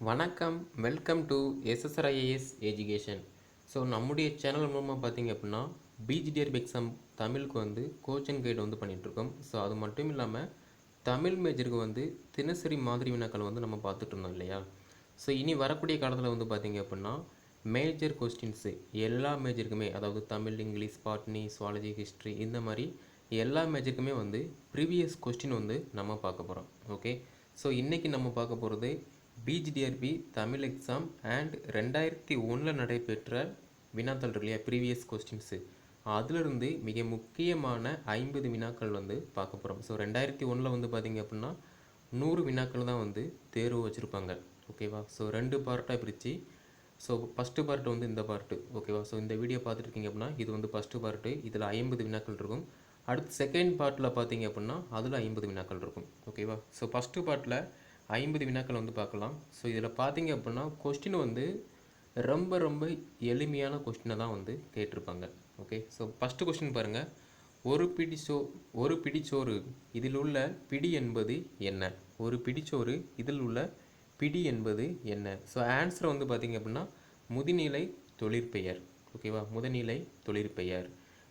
வணக்கம் welcome to SSR IAS education so நம்முடைய channel மூலமாக பார்த்தீங்க அப்படின்னா பிஜிடிஆர்பி எக்ஸாம் தமிழுக்கு வந்து கோச்சிங் கைடு வந்து பண்ணிகிட்ருக்கோம் ஸோ அது மட்டும் இல்லாமல் தமிழ் மேஜருக்கு வந்து தினசரி மாதிரி வினாக்கள் வந்து நம்ம பார்த்துட்டு இருந்தோம் இல்லையா? ஸோ இனி வரக்கூடிய காலத்தில் வந்து பார்த்தீங்க அப்படின்னா மேஜர் கொஸ்டின்ஸு எல்லா மேஜருக்குமே அதாவது Tamil English botany zoology history இந்த மாதிரி எல்லா மேஜருக்குமே வந்து ப்ரீவியஸ் கொஸ்டின் வந்து நம்ம பார்க்க போகிறோம் ஓகே ஸோ இன்றைக்கி நம்ம பார்க்க போகிறது பிஜிடிஆர்பி தமிழ் எக்ஸாம் அண்ட் ரெண்டாயிரத்தி ஒன்றில் நடைபெற்ற வினாத்தாள் இருக்கு இல்லையா ப்ரீவியஸ் கொஸ்டின்ஸு அதிலிருந்து மிக முக்கியமான ஐம்பது வினாக்கள் வந்து பார்க்க போகிறோம் ஸோ ரெண்டாயிரத்தி ஒன்றில் வந்து பார்த்திங்க அப்படின்னா நூறு வினாக்கள் தான் வந்து தேர்வு வச்சுருப்பாங்க. ஓகேவா ஸோ ரெண்டு பார்ட்டாக பிரித்து ஸோ ஃபஸ்ட்டு பார்ட் வந்து இந்த பார்ட்டு ஓகேவா ஸோ இந்த வீடியோ பார்த்துருக்கீங்க அப்படின்னா இது வந்து ஃபஸ்ட்டு பார்ட்டு இதில் ஐம்பது வினாக்கள் இருக்கும். அடுத்து செகண்ட் பார்ட்டில் பார்த்தீங்க அப்படின்னா அதில் ஐம்பது வினாக்கள் இருக்கும். ஓகேவா ஸோ ஃபஸ்ட்டு பார்ட்டில் ஐம்பது வினாக்கள் வந்து பார்க்கலாம். ஸோ இதில் பார்த்தீங்க அப்படின்னா கொஸ்டின் வந்து ரொம்ப ரொம்ப எளிமையான கொஸ்டினை தான் வந்து கேட்டிருப்பாங்க. ஓகே ஸோ ஃபஸ்ட்டு கொஸ்டின் பாருங்கள் ஒரு பிடிச்சோ ஒரு பிடிச்சோறு இதில் உள்ள பிடி என்பது என்ன? ஒரு பிடிச்சோறு இதில் உள்ள பிடி என்பது என்ன? ஸோ ஆன்சர் வந்து பார்த்தீங்க அப்படின்னா முதுநிலை தொழிற்பெயர். ஓகேவா முதுநிலை தொழிற்பெயர்.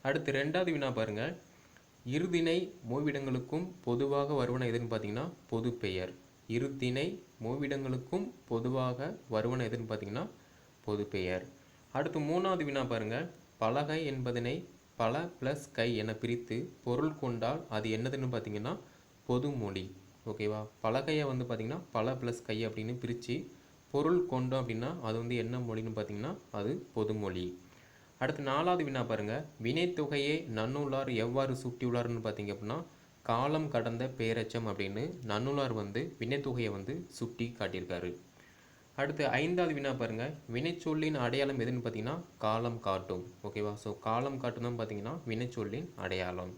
அடுத்து ரெண்டாவது வினா பாருங்கள் இருதிணை மூவிடங்களுக்கும் பொதுவாக வருவன எதுன்னு பார்த்தீங்கன்னா பொதுப்பெயர். இரு திணை மூவிடங்களுக்கும் பொதுவாக வருவன எதுன்னு பார்த்தீங்கன்னா பொதுப்பெயர் அடுத்து மூணாவது வினா பாருங்கள் பலகை என்பதனை பல ப்ளஸ் கை என பிரித்து பொருள் கொண்டால் அது என்னதுன்னு பார்த்தீங்கன்னா பொதுமொழி ஓகேவா பலகையை வந்து பார்த்திங்கன்னா பல ப்ளஸ் கை அப்படின்னு பிரித்து பொருள் கொண்டோம் அப்படின்னா அது வந்து என்ன மொழின்னு பார்த்தீங்கன்னா அது பொதுமொழி அடுத்து நாலாவது வினா பாருங்கள் வினைத்தொகையை நன்னூலார் எவ்வாறு சூட்டியுள்ளார்னு பார்த்தீங்க அப்படின்னா காலம் கடந்த பேரச்சம் அப்படின்னு நன்னுலார் வந்து வினைத்தொகையை வந்து சுட்டி காட்டியிருக்காரு. அடுத்து ஐந்தாவது வினா பாருங்கள் வினைச்சொல்லின் அடையாளம் எதுன்னு பார்த்தீங்கன்னா காலம் காட்டும். ஓகேவா ஸோ காலம் காட்டும் தான் பார்த்தீங்கன்னா வினைச்சொல்லின் அடையாளம்.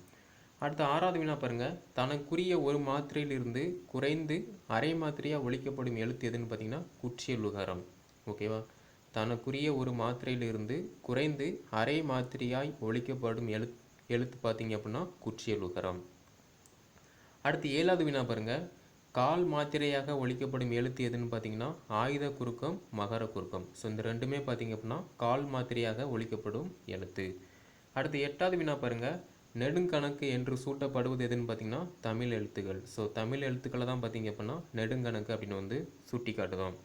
அடுத்து ஆறாவது வினா பாருங்கள் தனக்குரிய ஒரு மாத்திரையிலிருந்து குறைந்து அரை மாத்திரையாக ஒழிக்கப்படும் எழுத்து எதுன்னு பார்த்தீங்கன்னா குற்றியலுகரம். ஓகேவா தனக்குரிய ஒரு மாத்திரையிலிருந்து குறைந்து அரை மாத்திரையாய் ஒழிக்கப்படும் எழுத் எழுத்து பார்த்தீங்க அப்படின்னா குற்றியலுகரம். அடுத்து ஏழாவது வினா பாருங்கள் கால் மாத்திரையாக ஒழிக்கப்படும் எழுத்து எதுன்னு பார்த்தீங்கன்னா ஆயுத குறுக்கம் மகர குறுக்கம். ஸோ இந்த ரெண்டுமே பார்த்தீங்க அப்படின்னா கால் மாத்திரையாக ஒழிக்கப்படும் எழுத்து. அடுத்து எட்டாவது வினா பாருங்கள் நெடுங்கணக்கு என்று சூட்டப்படுவது எதுன்னு பார்த்தீங்கன்னா தமிழ் எழுத்துக்கள். ஸோ தமிழ் எழுத்துக்களை தான் பார்த்தீங்க அப்படின்னா நெடுங்கணக்கு அப்படின்னு வந்து சுட்டி காட்டுதோம்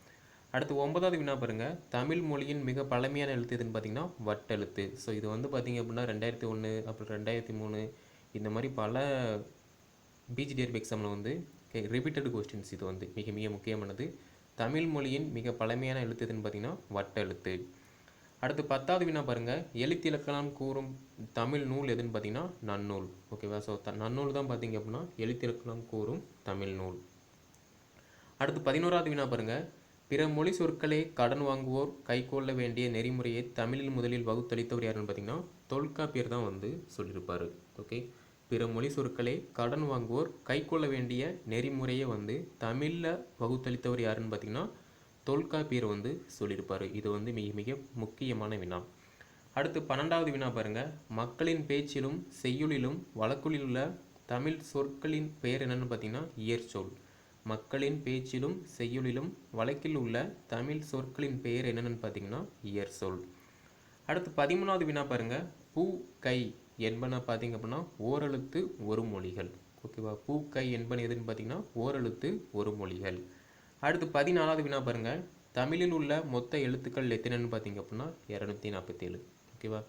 அடுத்து ஒன்பதாவது வினா பாருங்கள் தமிழ் மொழியின் மிக பழமையான எழுத்து எதுன்னு பார்த்தீங்கன்னா வட்டெழுத்து. ஸோ இது வந்து பார்த்தீங்க அப்படின்னா ரெண்டாயிரத்தி ஒன்று அப்புறம் ரெண்டாயிரத்தி மூணு இந்த மாதிரி பல பிஜிடிஆர்பி எக்ஸாமில் வந்து ரிப்பீட்டட் கொஸ்டின்ஸ் இது வந்து மிக மிக முக்கியமானது. தமிழ் மொழியின் மிக பழமையான எழுத்து எதுன்னு பார்த்தீங்கன்னா வட்ட எழுத்து. அடுத்து பத்தாவது வினா பாருங்கள் எழுத்திலக்கணம் கூறும் தமிழ் நூல் எதுன்னு பார்த்தீங்கன்னா நன்னூல். ஓகேவா ஸோ த நன்னூல் தான் பார்த்தீங்க அப்படின்னா எழுத்திலக்கணம் கூறும் தமிழ் நூல். அடுத்து பதினோராவது வினா பாருங்கள் பிற மொழி சொற்களை கடன் வாங்குவோர் கைக்கொள்ள வேண்டிய நெறிமுறையை தமிழில் முதலில் வகுத்தளித்தவர் யாருன்னு பார்த்தீங்கன்னா தொல்காப்பியர் தான் வந்து சொல்லியிருப்பார். ஓகே பிற மொழி சொற்களை கடன் வாங்குவோர் கைக்கொள்ள வேண்டிய நெறிமுறையை வந்து தமிழில் வகுத்தளித்தவர் யாருன்னு பார்த்தீங்கன்னா தொல்காப்பியர் வந்து சொல்லியிருப்பார். இது வந்து மிக மிக முக்கியமான வினா. அடுத்து பன்னெண்டாவது வினா பாருங்கள் மக்களின் பேச்சிலும் செய்யுளிலும் வழக்குளில் உள்ள தமிழ் சொற்களின் பெயர் என்னென்னு பார்த்தீங்கன்னா இயற்சொல். மக்களின் பேச்சிலும் செய்யுளிலும் வழக்கில் உள்ள தமிழ் சொற்களின் பெயர் என்னென்னு பார்த்தீங்கன்னா இயற்சொல். அடுத்து பதிமூணாவது வினா பாருங்க. பூ கை என்பன பார்த்தீங்க அப்படின்னா ஓரெழுத்து ஒரு மொழிகள். ஓகேவா பூ கை என்பன எதுன்னு பார்த்தீங்கன்னா ஓரெழுத்து ஒரு மொழிகள். அடுத்து பதினாலாவது வினா பாருங்கள் தமிழில் உள்ள மொத்த எழுத்துக்கள் எத்தனைன்னு பார்த்தீங்க அப்படின்னா இரநூத்தி நாற்பத்தேழு. ஓகேவா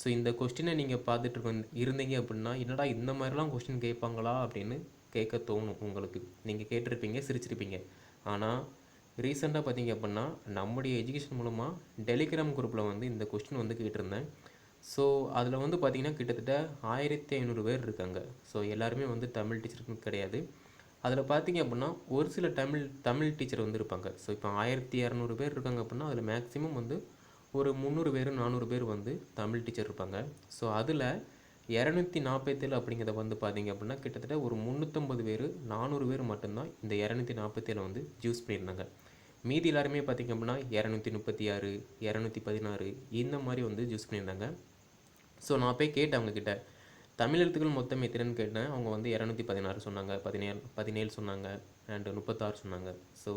ஸோ இந்த கொஸ்டினை நீங்கள் பார்த்துட்டு இருக்க இருந்தீங்க அப்படின்னா என்னடா இந்த மாதிரிலாம் கொஸ்டின் கேட்பாங்களா அப்படின்னு கேட்க தோணும் உங்களுக்கு. நீங்கள் கேட்டிருப்பீங்க சிரிச்சிருப்பீங்க. ஆனால் ரீசெண்டாக பார்த்தீங்க அப்படின்னா நம்முடைய எஜுகேஷன் மூலமாக டெலிகிராம் குரூப்பில் வந்து இந்த கொஸ்டின் வந்து கேட்டிருந்தேன் ஸோ அதில் வந்து பார்த்திங்கன்னா கிட்டத்தட்ட ஆயிரத்தி ஐநூறு பேர் இருக்காங்க. ஸோ எல்லாருமே வந்து தமிழ் டீச்சருக்குன்னு கிடையாது. அதில் பார்த்தீங்க அப்படின்னா ஒரு சில தமிழ் தமிழ் டீச்சர் வந்து இருப்பாங்க. ஸோ இப்போ ஆயிரத்தி இரநூறு பேர் இருக்காங்க அப்படின்னா அதில் மேக்ஸிமம் வந்து ஒரு முந்நூறு பேர் நானூறு பேர் வந்து தமிழ் டீச்சர் இருப்பாங்க. ஸோ அதில் இரநூத்தி நாற்பத்தேழு அப்படிங்கிறத வந்து பார்த்தீங்க அப்படின்னா கிட்டத்தட்ட ஒரு முந்நூற்றம்பது பேர் நானூறு பேர் மட்டும்தான் இந்த இரநூத்தி நாற்பத்தேழு வந்து ஜூஸ் பண்ணியிருந்தாங்க. மீதி எல்லாருமே பார்த்திங்க அப்படின்னா இரநூத்தி முப்பத்தி ஆறு இரநூத்தி பதினாறு இந்த மாதிரி வந்து ஜூஸ் பண்ணியிருந்தாங்க. ஸோ நான் போய் கேட்டேன் அவங்கக்கிட்ட தமிழ் எழுத்துக்கள் மொத்தம் எத்தனைன்னு கேட்டேன். அவங்க வந்து இரநூத்தி பதினாறு சொன்னாங்க. பதினேழு பதினேழு சொன்னாங்க. அண்டு முப்பத்தாறு சொன்னாங்க. ஸோ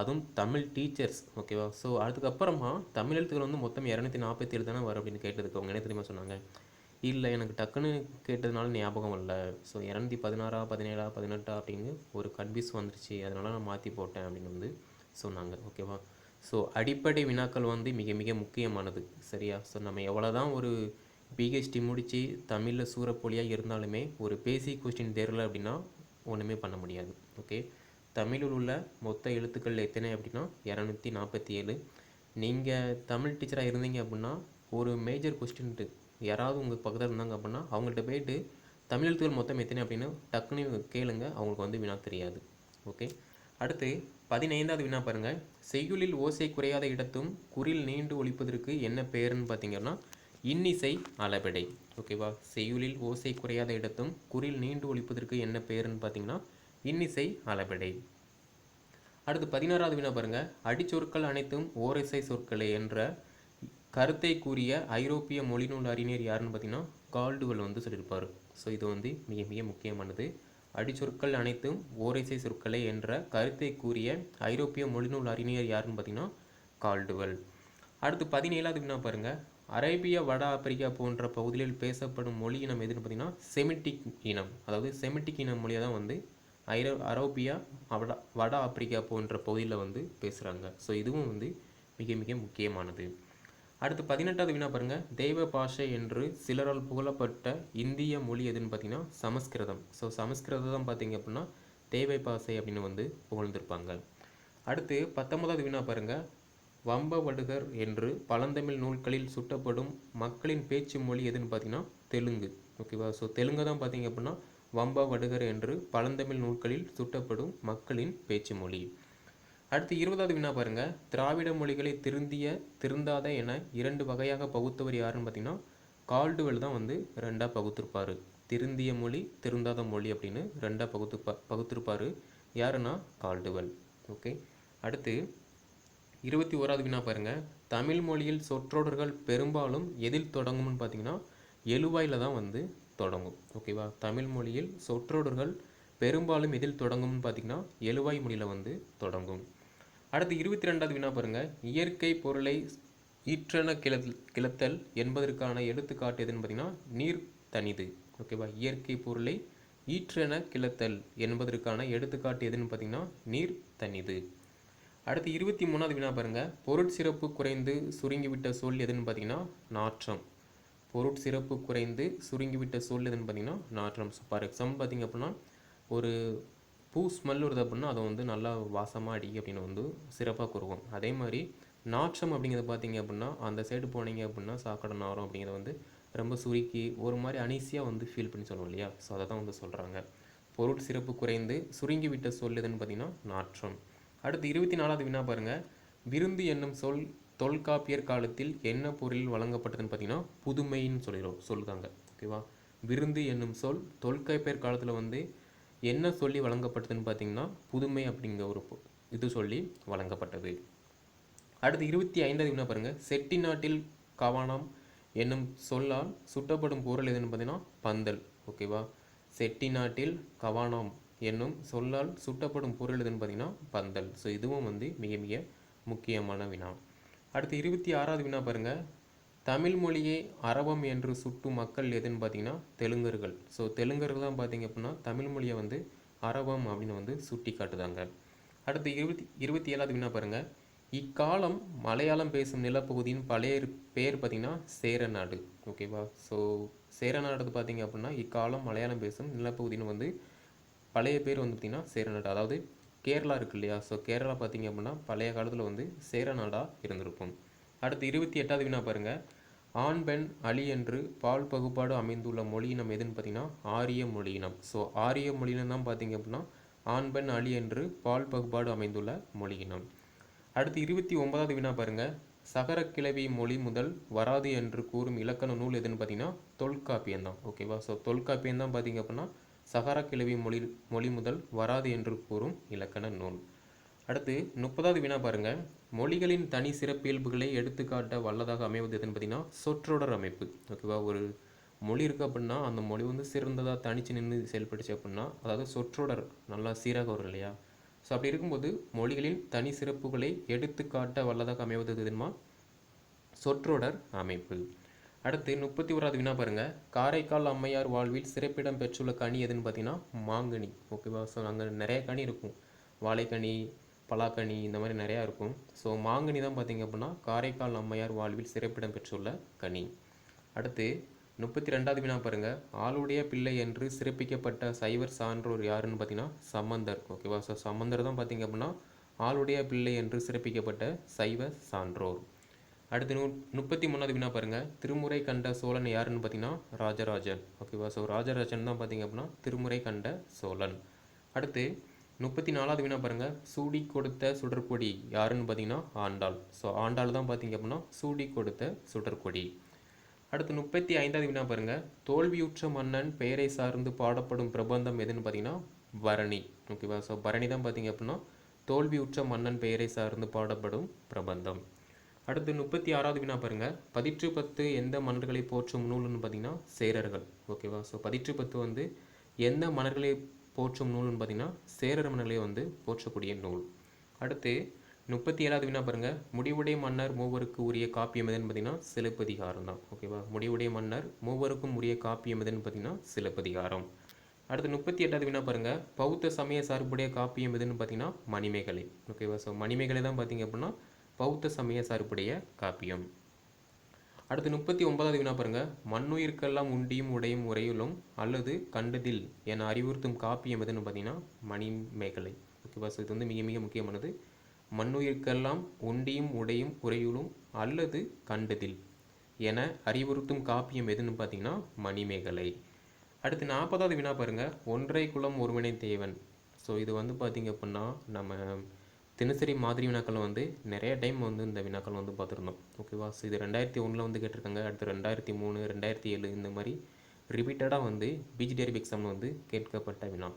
அதுவும் தமிழ் டீச்சர்ஸ் ஓகேவா ஸோ அதுக்கப்புறமா தமிழ் எழுத்துக்கள் வந்து மொத்தம் இரநூத்தி நாற்பத்தி ஏழு தானே வரும் அப்படின்னு கேட்டதுக்கு அவங்க என்ன தெரியுமா சொன்னாங்க? இல்லை எனக்கு டக்குன்னு கேட்டதுனால ஞாபகம் இல்லை ஸோ இரநூத்தி பதினாறா பதினேழா பதினெட்டா அப்படின்னு ஒரு கன்ஃபியூஸ் வந்துருச்சு. அதனால் நான் மாற்றி போட்டேன் அப்படின்னு வந்து சொன்னாங்க. ஓகேவா ஸோ அடிப்படை வினாக்கள் வந்து மிக மிக முக்கியமானது. சரியா? ஸோ நம்ம எவ்வளோ தான் ஒரு பிஹெச்டி முடித்து தமிழில் சூறப்பொழியாக இருந்தாலுமே ஒரு பேசிக் கொஸ்டின் தெரியல அப்படின்னா ஒன்றுமே பண்ண முடியாது. ஓகே தமிழில் உள்ள மொத்த எழுத்துக்கள் எத்தனை அப்படின்னா இரநூத்தி நாற்பத்தி ஏழு நீங்கள் தமிழ் டீச்சராக இருந்தீங்க அப்படின்னா ஒரு மேஜர் கொஸ்டின்ட்டு யாராவது உங்கள் பக்கத்தில் இருந்தாங்க அப்படின்னா அவங்கள்ட்ட போயிட்டு தமிழ் எழுத்துக்கள் மொத்தம் எத்தனை அப்படின்னு டக்குன்னு கேளுங்க அவங்களுக்கு வந்து வினா தெரியாது. ஓகே அடுத்து பதினைந்தாவது வினா பாருங்கள் செய்யுளில் ஓசை குறையாத இடத்தும் குரில் நீண்டு ஒழிப்பதற்கு என்ன பெயர்னு பார்த்தீங்கன்னா இன்னிசை அளபெடை. ஓகேவா செய்யுளில் ஓசை குறையாத இடத்தும் குரில் நீண்டு ஒழிப்பதற்கு என்ன பேருன்னு பார்த்தீங்கன்னா இன்னிசை அளபெடை. அடுத்து பதினாறாவது வினா பாருங்க. அடிச்சொற்கள் அனைத்தும் ஓரிசை சொற்களே என்ற கருத்தை கூறிய ஐரோப்பிய மொழிநூல் அறிஞர் யாருன்னு பார்த்தீங்கன்னா கால்டுவெல் வந்து சொல்லியிருப்பார். ஸோ இது வந்து மிக மிக முக்கியமானது. அடிச்சொற்கள் அனைத்தும் ஓரிசை சொற்களே என்ற கருத்தை கூறிய ஐரோப்பிய மொழிநூல் அறிஞர் யாருன்னு பார்த்தீங்கன்னா கால்டுவெல். அடுத்து பதினேழாவது வினா பாருங்கள் அரேபிய வட ஆப்பிரிக்கா போன்ற பகுதிகளில் பேசப்படும் மொழி இனம் எதுன்னு பார்த்தீங்கன்னா செமிட்டிக் இனம். அதாவது செமிட்டிக் இனம் மொழியை தான் வந்து ஐரோ அரோபியா வட வட ஆப்பிரிக்கா போன்ற பகுதியில் வந்து பேசுகிறாங்க ஸோ இதுவும் வந்து மிக மிக முக்கியமானது. அடுத்து பதினெட்டாவது வினா பாருங்கள் தெய்வ பாஷை என்று சிலரால் புகழப்பட்ட இந்திய மொழி எதுன்னு பார்த்தீங்கன்னா சமஸ்கிருதம். ஸோ சமஸ்கிருதம் பார்த்தீங்க அப்படின்னா தேவை பாஷை அப்படின்னு வந்து புகழ்ந்திருப்பாங்க. அடுத்து பத்தொன்பதாவது வினா பாருங்கள் வம்பவடுகர் என்று பழந்தமிழ் நூல்களில் சுட்டப்படும் மக்களின் பேச்சு மொழி எதுன்னு பார்த்தீங்கன்னா தெலுங்கு. ஓகேவா? ஸோ தெலுங்கு தான் பார்த்தீங்க அப்படின்னா வம்பவடுகர் என்று பழந்தமிழ் நூல்களில் சுட்டப்படும் மக்களின் பேச்சு மொழி. அடுத்து இருபதாவது வினா பாருங்க. திராவிட மொழிகளை திருந்திய திருந்தாத என இரண்டு வகையாக பகுத்தவர் யாருன்னு பார்த்தீங்கன்னா கால்டுவெல் தான் வந்து ரெண்டாக பகுத்திருப்பார். திருந்திய மொழி திருந்தாத மொழி அப்படின்னு ரெண்டாக பகுத்து பகுத்திருப்பார். யாருன்னா கால்டுவெல். ஓகே? அடுத்து இருபத்தி ஓராவது வினா பாருங்கள் தமிழ் மொழியில் சொற்றொடர்கள் பெரும்பாலும் எதில் தொடங்கும்னு பார்த்தீங்கன்னா எழுவாயில் தான் வந்து தொடங்கும். ஓகேவா தமிழ் மொழியில் சொற்றொடர்கள் பெரும்பாலும் எதில் தொடங்கும்னு பார்த்தீங்கன்னா எழுவாய் மொழியில் வந்து தொடங்கும். அடுத்து இருபத்தி ரெண்டாவது வினா பாருங்கள் இயற்கை பொருளை ஈற்றன கிளத் கிளத்தல் என்பதற்கான எடுத்துக்காட்டு எதுன்னு பார்த்தீங்கன்னா நீர் தனிது ஓகேவா இயற்கை பொருளை ஈற்றென கிளத்தல் என்பதற்கான எடுத்துக்காட்டு எதுன்னு பார்த்தீங்கன்னா நீர் தனிது அடுத்து இருபத்தி மூணாவது வினா பாருங்கள் பொருட்சிறப்பு குறைந்து சுருங்கிவிட்ட சொல் எதுன்னு பார்த்தீங்கன்னா நாற்றம். பொருட்சிறப்பு குறைந்து சுருங்கிவிட்ட சொல் எதுன்னு பார்த்தீங்கன்னா நாற்றம். ஸோ ஃபார் எக்ஸாம்பிள் பார்த்திங்க அப்படின்னா ஒரு பூ ஸ்மெல் வருது அப்படின்னா அதை வந்து நல்லா வாசமாக அடி அப்படின்னு வந்து சிறப்பாக கூறுவோம். அதே மாதிரி நாற்றம் அப்படிங்கிறது பார்த்தீங்க அப்படின்னா அந்த சைடு போனீங்க அப்படின்னா சாக்கடை நாரம் அப்படிங்கிறத வந்து ரொம்ப சுருக்கி ஒரு மாதிரி அனீசியாக வந்து ஃபீல் பண்ணி சொல்லுவோம் இல்லையா? ஸோ அதை தான் வந்து சொல்கிறாங்க பொருட்சிறப்பு குறைந்து சுருங்கிவிட்ட சொல் எதுன்னு பார்த்தீங்கன்னா நாற்றம். அடுத்து இருபத்தி நாலாவது வினா பாருங்கள் விருந்து என்னும் சொல் தொல்காப்பியர் காலத்தில் என்ன பொருளில் வழங்கப்பட்டதுன்னு பார்த்தீங்கன்னா புதுமைன்னு சொல்லிடும் சொல்லுதாங்க ஓகேவா விருந்து என்னும் சொல் தொல்காப்பியர் காலத்தில் வந்து என்ன சொல்லி வழங்கப்பட்டதுன்னு பார்த்தீங்கன்னா புதுமை அப்படிங்கிற ஒரு இது சொல்லி வழங்கப்பட்டது. அடுத்து இருபத்தி ஐந்தாவது வினா பாருங்கள் செட்டி நாட்டில் கவனம் என்னும் சொல்லால் சுட்டப்படும் பொருள் எதுன்னு பார்த்தீங்கன்னா பந்தல். ஓகேவா செட்டி நாட்டில் கவானம். என்னும் சொல்லால் சுட்டப்படும் பொருள் எதுன்னு பார்த்தீங்கன்னா பந்தல். ஸோ இதுவும் வந்து மிக மிக முக்கியமான வினா. அடுத்து இருபத்தி ஆறாவது வினா பாருங்கள் தமிழ் மொழியை அரபம் என்று சுட்டும் மக்கள் எதுன்னு பார்த்தீங்கன்னா தெலுங்கர்கள். ஸோ தெலுங்கர்கள் தான் பார்த்தீங்க அப்படின்னா தமிழ் மொழியை வந்து அரபம் அப்படின்னு வந்து சுட்டி காட்டுதாங்க. அடுத்து இருபத்தி இருபத்தி ஏழாவது வினா பாருங்கள் இக்காலம் மலையாளம் பேசும் நிலப்பகுதியின் பழைய பேர் பார்த்திங்கன்னா சேரநாடு. ஓகேவா ஸோ சேரநாடு பார்த்தீங்க அப்படின்னா இக்காலம் மலையாளம் பேசும் நிலப்பகுதின்னு வந்து பழைய பேர் வந்து பார்த்திங்கன்னா சேரநாடு. அதாவது கேரளா இருக்கு இல்லையா? ஸோ கேரளா பார்த்திங்க அப்படின்னா பழைய காலத்தில் வந்து சேரநாடாக இருந்திருக்கும். அடுத்து இருபத்தி எட்டாவது வினா பாருங்க. ஆண் பெண் அலி என்று பால் பகுப்பாடு அமைந்துள்ள மொழியினம் எதுன்னு பார்த்தீங்கன்னா ஆரிய மொழியினம் ஸோ ஆரிய மொழியினம் தான் பார்த்தீங்க அப்படின்னா ஆண் பெண் அலி என்று பால் பகுப்பாடு அமைந்துள்ள மொழியினம் அடுத்து இருபத்தி ஒன்பதாவது வினா பாருங்கள் சகர கிளவி மொழி முதல் வராது என்று கூறும் இலக்கண நூல் எதுன்னு பார்த்தீங்கன்னா தொல்காப்பியம் தான் ஓகேவா ஸோ தொல்காப்பியம் தான் பார்த்தீங்க அப்படின்னா சகாரா கிழவி மொழி மொழி முதல் வராது என்று கூறும் இலக்கண நூல். அடுத்து முப்பதாவது வினா பாருங்க. மொழிகளின் தனி சிறப்பியல்புகளை எடுத்துக்காட்ட வல்லதாக அமைவது எதுன்னு பார்த்தீங்கன்னா சொற்றொடர் அமைப்பு. ஓகேவா? ஒரு மொழி இருக்குது அப்படின்னா அந்த மொழி வந்து சிறந்ததாக தனிச்சு நின்று செயல்பட்டுச்சு அப்படின்னா அதாவது சொற்றொடர் நல்லா சீராக வரும் இல்லையா? ஸோ அப்படி இருக்கும்போது மொழிகளின் தனி சிறப்புகளை எடுத்துக்காட்ட வல்லதாக அமைவது எதுமா சொற்றொடர் அமைப்பு. அடுத்து முப்பத்தி ஓராவது வினா பாருங்கள் காரைக்கால் அம்மையார் வாழ்வில் சிறப்பிடம் பெற்றுள்ள கனி எதுன்னு பார்த்தீங்கன்னா மாங்கனி. ஓகேவா ஸோ அங்கே நிறைய கனி இருக்கும். வாழைக்கனி பலாக்கனி இந்த மாதிரி நிறையா இருக்கும். ஸோ மாங்கனி தான் பார்த்தீங்க அப்படின்னா காரைக்கால் அம்மையார் வாழ்வில் சிறப்பிடம் பெற்றுள்ள கனி. அடுத்து முப்பத்தி ரெண்டாவது வினா பாருங்கள் ஆளுடைய பிள்ளை என்று சிறப்பிக்கப்பட்ட சைவர் சான்றோர் யாருன்னு பார்த்தீங்கன்னா சம்பந்தர் ஓகேவா ஸோ சம்பந்தர் தான் பார்த்தீங்க அப்படின்னா ஆளுடைய பிள்ளை என்று சிறப்பிக்கப்பட்ட சைவ சான்றோர். அடுத்து நூ முப்பத்தி மூணாவது வினா பாருங்கள் திருமுறை கண்ட சோழன் யாருன்னு பார்த்தீங்கன்னா ராஜராஜன். ஓகேவா ஸோ ராஜராஜன் தான் பார்த்தீங்க அப்படின்னா திருமுறை கண்ட சோழன். அடுத்து முப்பத்தி நாலாவது வினா பாருங்கள் சூடி கொடுத்த சுடற்கொடி யாருன்னு பார்த்தீங்கன்னா ஆண்டாள். ஸோ ஆண்டாள் தான் பார்த்தீங்க அப்படின்னா சூடி கொடுத்த சுடற்கொடி அடுத்து முப்பத்தி ஐந்தாவது வினா பாருங்கள் தோல்வியுற்ற மன்னன் பெயரை சார்ந்து பாடப்படும் பிரபந்தம் எதுன்னு பார்த்தீங்கன்னா பரணி. ஓகேவா ஸோ பரணி தான் பார்த்தீங்க அப்படின்னா தோல்வியுற்ற மன்னன் பெயரை சார்ந்து பாடப்படும் பிரபந்தம். அடுத்து முப்பத்தி ஆறாவது வினா பாருங்கள் பதிற்று பத்து எந்த மன்னர்களை போற்றும் நூல்னு பார்த்தீங்கன்னா சேரர்கள். ஓகேவா? ஸோ பதிற்று பத்து வந்து எந்த மன்னர்களை போற்றும் நூல்னு பார்த்தீங்கன்னா சேரர் மன்னர்களை வந்து போற்றக்கூடிய நூல். அடுத்து முப்பத்தி ஏழாவது வினா பாருங்கள் முடிவுடைய மன்னர் மூவருக்கு உரிய காப்பியம் எதுன்னு பார்த்தீங்கன்னா சிலப்பதிகாரம் தான். ஓகேவா? முடிவுடைய மன்னர் மூவருக்கும் உரிய காப்பியம் எதுன்னு பார்த்தீங்கன்னா சிலப்பதிகாரம். அடுத்து முப்பத்தி எட்டாவது வினா பாருங்கள் பௌத்த சமய சார்புடைய காப்பியம் எதுன்னு பார்த்தீங்கன்னா மணிமேகலை. ஓகேவா? ஸோ மணிமேகலை தான் பார்த்தீங்க அப்படின்னா பௌத்த சமய சார்புடைய காப்பியம். அடுத்து முப்பத்தி ஒன்பதாவது வினா பாருங்க. மண்ணுயிர்க்கெல்லாம் உண்டியும் உடையும் உரையிலும் அல்லது கண்டதில் என அறிவுறுத்தும் காப்பியம் எதுன்னு பார்த்தீங்கன்னா மணிமேகலை. ஓகேவா ஸோ இது வந்து மிக மிக முக்கியமானது. மண்ணுயிர்க்கெல்லாம் உண்டியும் உடையும் உரையுளும் அல்லது கண்டதில் என அறிவுறுத்தும் காப்பியம் எதுன்னு பார்த்தீங்கன்னா மணிமேகலை. அடுத்து நாற்பதாவது வினா பாருங்க. ஒன்றை குலம் ஒருவனை தேவன். ஸோ இது வந்து பார்த்தீங்க அப்படின்னா நம்ம தினசரி மாதிரி வினாக்கள் வந்து நிறைய டைம் வந்து இந்த வினாக்கள் வந்து பார்த்துருந்தோம். ஓகேவா ஸோ இது ரெண்டாயிரத்தி ஒன்றில் வந்து கேட்டிருக்காங்க. அடுத்து ரெண்டாயிரத்தி மூணு ரெண்டாயிரத்தி ஏழு இந்த மாதிரி ரிப்பீட்டடாக வந்து பிஜிடிஆர்பி எக்ஸாமில் வந்து கேட்கப்பட்ட வினா.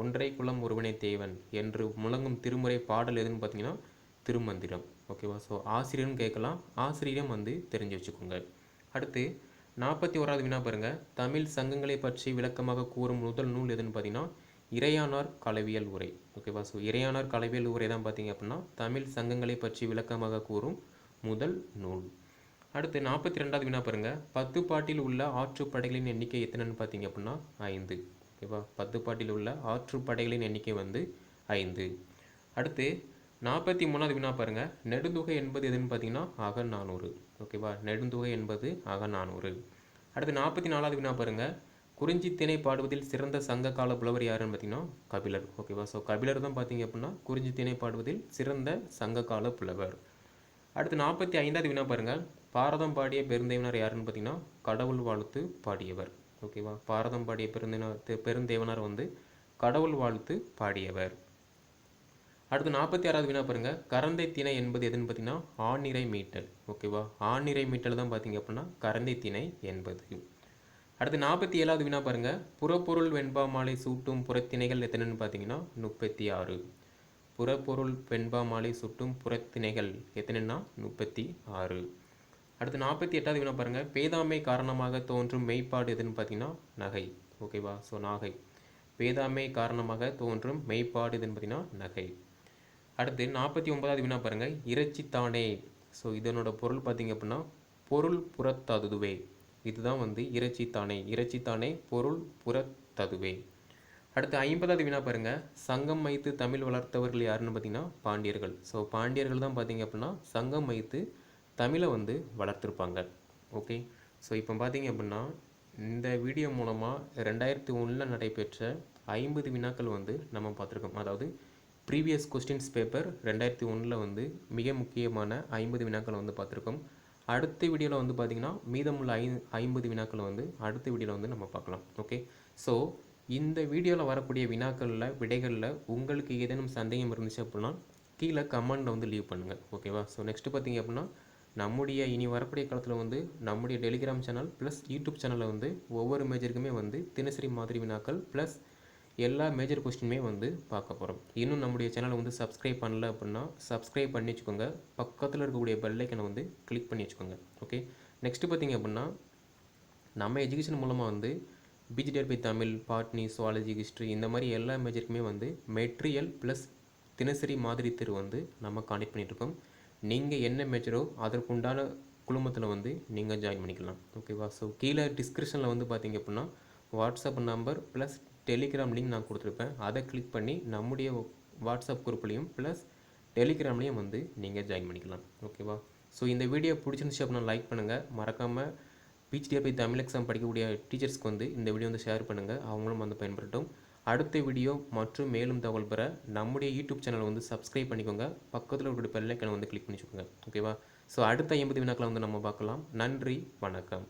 ஒன்றை குலம் ஒருவனே தேவன் என்று முழங்கும் திருமுறை பாடல் எதுன்னு பார்த்தீங்கன்னா திருமந்திரம். ஓகேவா ஸோ ஆசிரியரும் கேட்கலாம். ஆசிரியரும் வந்து தெரிஞ்சு வச்சுக்கோங்க. அடுத்து நாற்பத்தி ஓராவது வினா பாருங்கள் தமிழ் சங்கங்களை பற்றி விளக்கமாக கூறும் முதல் நூல் எதுன்னு பார்த்தீங்கன்னா இறையானார் கலவியல் உரை. ஓகேவா ஸோ இறையானார் கலவியல் உரை தான் பார்த்தீங்க அப்படின்னா தமிழ் சங்கங்களை பற்றி விளக்கமாக கூறும் முதல் நூல். அடுத்து நாற்பத்தி ரெண்டாவது வினா பாருங்கள் பத்து பாட்டில் உள்ள ஆற்றுப்படைகளின் எண்ணிக்கை எத்தனைன்னு பார்த்தீங்க அப்படின்னா ஐந்து. ஓகேவா பத்து பாட்டில் உள்ள ஆற்றுப்படைகளின் எண்ணிக்கை வந்து ஐந்து. அடுத்து நாற்பத்தி மூணாவது வினா பாருங்கள் நெடுந்தொகை என்பது எதுன்னு பார்த்தீங்கன்னா அகநானூறு. ஓகேவா நெடுந்தொகை என்பது அகநானூறு. அடுத்து நாற்பத்தி நாலாவது வினா பாருங்கள் குறிஞ்சி திணை பாடுவதில் சிறந்த சங்க கால புலவர் யாருன்னு பார்த்தீங்கன்னா கபிலர். ஓகேவா ஸோ கபிலர் தான் பார்த்தீங்க அப்படின்னா குறிஞ்சி திணை பாடுவதில் சிறந்த சங்க கால புலவர். அடுத்து நாற்பத்தி ஐந்தாவது வினா பாருங்கள் பாரதம் பாடிய பெருந்தேவனார் யாருன்னு பார்த்தீங்கன்னா கடவுள் வாழ்த்து பாடியவர். ஓகேவா பாரதம் பாடிய பெருந்தேவனார் பெருந்தேவனார் வந்து கடவுள் வாழ்த்து பாடியவர். அடுத்து நாற்பத்தி ஆறாவது வினா பாருங்கள் கரந்தை திணை என்பது எதுன்னு பார்த்தீங்கன்னா ஆணிரை மீட்டல். ஓகேவா ஆணிரை மீட்டல் தான் பார்த்தீங்க அப்படின்னா கரந்தை திணை என்பது. அடுத்து நாற்பத்தி ஏழாவது வினா பாருங்கள் புறப்பொருள் வெண்பா மாலை சூட்டும் புறத்திணைகள் எத்தனைன்னு பார்த்தீங்கன்னா முப்பத்தி ஆறு. புறப்பொருள் வெண்பா மாலை சூட்டும் புறத்திணைகள் எத்தனைன்னா முப்பத்தி ஆறு. அடுத்து நாற்பத்தி எட்டாவது வினா பாருங்கள் பேதாமை காரணமாக தோன்றும் மெய்ப்பாடு எதுன்னு பார்த்தீங்கன்னா நகை. ஓகேவா? ஸோ நாகை. பேதாமை காரணமாக தோன்றும் மெய்ப்பாடு எதுன்னு பார்த்தீங்கன்னா நகை. அடுத்து நாற்பத்தி ஒன்பதாவது வினா பாருங்கள் இறைச்சி தானே. ஸோ இதனோட பொருள் பார்த்தீங்க அப்படின்னா பொருள் புறத்ததுவே இதுதான் வந்து இறைச்சி தானே இறைச்சி தானே பொருள் புறத்ததுவே. அடுத்து ஐம்பதாவது வினா பாருங்கள் சங்கம் வைத்து தமிழ் வளர்த்தவர்கள் யாருன்னு பார்த்தீங்கன்னா பாண்டியர்கள். ஸோ பாண்டியர்கள் தான் பார்த்தீங்க அப்படின்னா சங்கம் வைத்து தமிழை வந்து வளர்த்துருப்பாங்க. ஓகே ஸோ இப்போ பார்த்தீங்க அப்படின்னா இந்த வீடியோ மூலமாக ரெண்டாயிரத்தி ஒன்றில் நடைபெற்ற ஐம்பது வினாக்கள் வந்து நம்ம பார்த்துருக்கோம். அதாவது ப்ரீவியஸ் கொஸ்டின்ஸ் பேப்பர் ரெண்டாயிரத்தி ஒன்றில் வந்து மிக முக்கியமான ஐம்பது வினாக்களை வந்து பார்த்துருக்கோம். அடுத்த வீடியோவில் வந்து பார்த்திங்கன்னா மீதமுள்ள ஐ ஐம்பது வினாக்களை வந்து அடுத்த வீடியோவில் வந்து நம்ம பார்க்கலாம். ஓகே ஸோ இந்த வீடியோவில் வரக்கூடிய வினாக்களில் விடைகளில் உங்களுக்கு ஏதேனும் சந்தேகம் இருந்துச்சு அப்படின்னா கீழே கமெண்டில் வந்து லீவ் பண்ணுங்கள் ஓகேவா ஸோ நெக்ஸ்ட்டு பார்த்தீங்க அப்படின்னா நம்முடைய இனி வரக்கூடிய காலத்தில் வந்து நம்முடைய டெலிகிராம் சேனல் ப்ளஸ் யூடியூப் சேனலில் வந்து ஒவ்வொரு மேஜருக்குமே வந்து தினசரி மாதிரி வினாக்கள் ப்ளஸ் எல்லா மேஜர் கொஸ்டினுமே வந்து பார்க்க போகிறோம் இன்னும் நம்முடைய சேனலை வந்து சப்ஸ்கிரைப் பண்ணல அப்படின்னா சப்ஸ்கிரைப் பண்ணி வச்சுக்கோங்க. பக்கத்தில் இருக்கக்கூடிய பெல்லைக்கனை வந்து கிளிக் பண்ணி வச்சுக்கோங்க. ஓகே நெக்ஸ்ட்டு பார்த்தீங்க அப்படின்னா நம்ம எஜுகேஷன் மூலமாக வந்து PGTRB Tamil botany zoology history இந்த மாதிரி எல்லா மேஜருக்குமே வந்து மெட்ரியல் ப்ளஸ் தினசரி மாதிரி தேர்வு வந்து நம்ம காண்டக்ட் பண்ணிகிட்ருக்கோம் நீங்கள் என்ன மேஜரோ அதற்குண்டான குழுமத்தில் வந்து நீங்கள் ஜாயின் பண்ணிக்கலாம். ஓகேவா ஸோ கீழே டிஸ்கிரிப்ஷனில் வந்து பார்த்தீங்க அப்படின்னா WhatsApp number plus Telegram link நான் கொடுத்துருப்பேன். அதை கிளிக் பண்ணி நம்முடைய வாட்ஸ்அப் குரூப்லேயும் ப்ளஸ் டெலிகிராம்லேயும் வந்து நீங்கள் ஜாயின் பண்ணிக்கலாம். ஓகேவா ஸோ இந்த வீடியோ பிடிச்சிருந்துச்சு அப்படின்னா லைக் பண்ணுங்கள் மறக்காமல் பிஹெச்டிஆர்பி தமிழ் எக்ஸாம் படிக்கக்கூடிய டீச்சர்ஸ்க்கு வந்து இந்த வீடியோ வந்து ஷேர் பண்ணுங்கள் அவங்களும் வந்து பயன்படுத்தும் அடுத்த வீடியோ மற்றும் மேலும் தகவல் பெற நம்முடைய யூடியூப் சேனலை வந்து சப்ஸ்கிரைப் பண்ணிக்கோங்க. பக்கத்தில் இருக்கிற பெல்லைக்கனை வந்து கிளிக் பண்ணிச்சுக்கோங்க ஓகேவா ஸோ அடுத்த ஐம்பது வினாக்களை வந்து நம்ம பார்க்கலாம். நன்றி வணக்கம்.